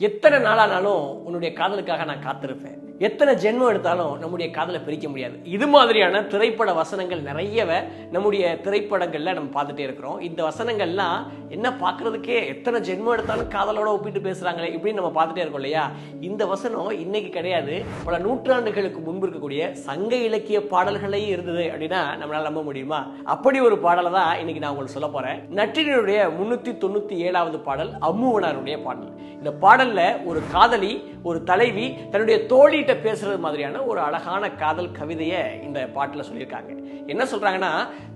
எத்தனை நாளானாலும் உன்னுடைய காதலுக்காக நான் காத்திருப்பேன். எத்தனை ஜென்மம் எடுத்தாலும் நம்முடைய காதலை பிரிக்க முடியாது. இது மாதிரியான திரைப்பட வசனங்கள் நிறையவே நம்முடைய திரைப்படங்கள்ல நம்ம பார்த்துட்டே இருக்கிறோம். இந்த வசனங்கள்லாம் என்ன பார்க்கறதுக்கே எத்தனை ஜென்மம் எடுத்தாலும் காதலோட ஒப்பிட்டு பேசுறாங்களே இப்படின்னு நம்ம பார்த்துட்டே இருக்கோம் இல்லையா? இந்த வசனம் இன்னைக்கு கிடையாது. பல நூற்றாண்டுகளுக்கு முன்பு இருக்கக்கூடிய சங்க இலக்கிய பாடல்களே இருந்தது அப்படின்னா நம்மளால நம்ப முடியுமா? அப்படி ஒரு பாடலை தான் இன்னைக்கு நான் உங்களுக்கு சொல்ல போறேன். நற்றினுடைய முன்னூத்தி தொண்ணூத்தி ஏழாவது பாடல் அம்முவனாருடைய பாடல். இந்த பாடல் காதலில் ஒரு காதலி ஒரு தலைவி தன்னுடைய தோழிகிட்ட பேசுறது மாதிரியான ஒரு அழகான காதல் கவிதையை இந்த பாட்டுல சொல்லியிருக்காங்க. என்ன சொல்றாங்கன்னா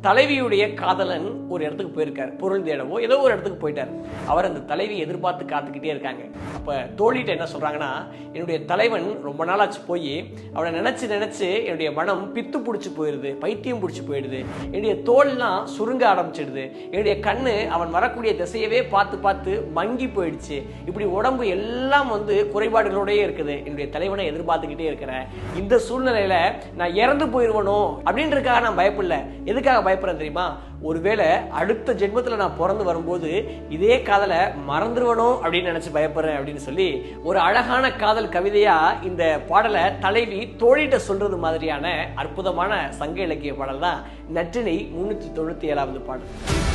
தலைவியுடைய காதலன் ஒரு இடத்துக்கு போயிருக்கார் பொருள் தேடவோ ஏதோ ஒரு இடத்துக்கு போயிட்டார். அவர் அந்த தலைவி எதிர்பார்த்து காத்துக்கிட்டே இருக்காங்க. அப்போ தோழிகிட்ட என்ன சொல்றாங்கன்னா என்னுடைய தலைவன் ரொம்ப நாளாச்சு போய் அவனை நினைச்சு நினைச்சு என்னுடைய மனம் பித்து பிடிச்சி போயிடுது பைத்தியம் பிடிச்சி போயிடுது. என்னுடைய தோல்லாம் சுருங்க ஆரம்பிச்சிடுது. என்னுடைய கண்ணு அவன் வரக்கூடிய திசையவே பார்த்து பார்த்து மங்கி போயிடுச்சு. இப்படி உடம்பு எல்லாம் வந்து குறைபாடுகளோடயே இருக்குது. என்னுடைய தலைவனை எதிர்பார்த்துக்கிட்டே இருக்கிறேன். இந்த சூழ்நிலையில நான் இறந்து போயிடுவனோ அப்படின்றதுக்காக நான் பயப்படல எதுக்காக பயப்படுறேன் தெரியுமா? ஒருவேளை அடுத்த ஜென்மத்தில் நான் பிறந்து வரும்போது இதே காதலை மறந்துடுவனோ அப்படின்னு நினச்சி பயப்படுறேன் அப்படின்னு சொல்லி ஒரு அழகான காதல் கவிதையாக இந்த பாடலை தலைவி தோழிட்ட சொல்றது மாதிரியான அற்புதமான சங்க இலக்கிய பாடல் தான் நற்றினை முன்னூற்றி தொண்ணூற்றி ஏழாவது பாடல்.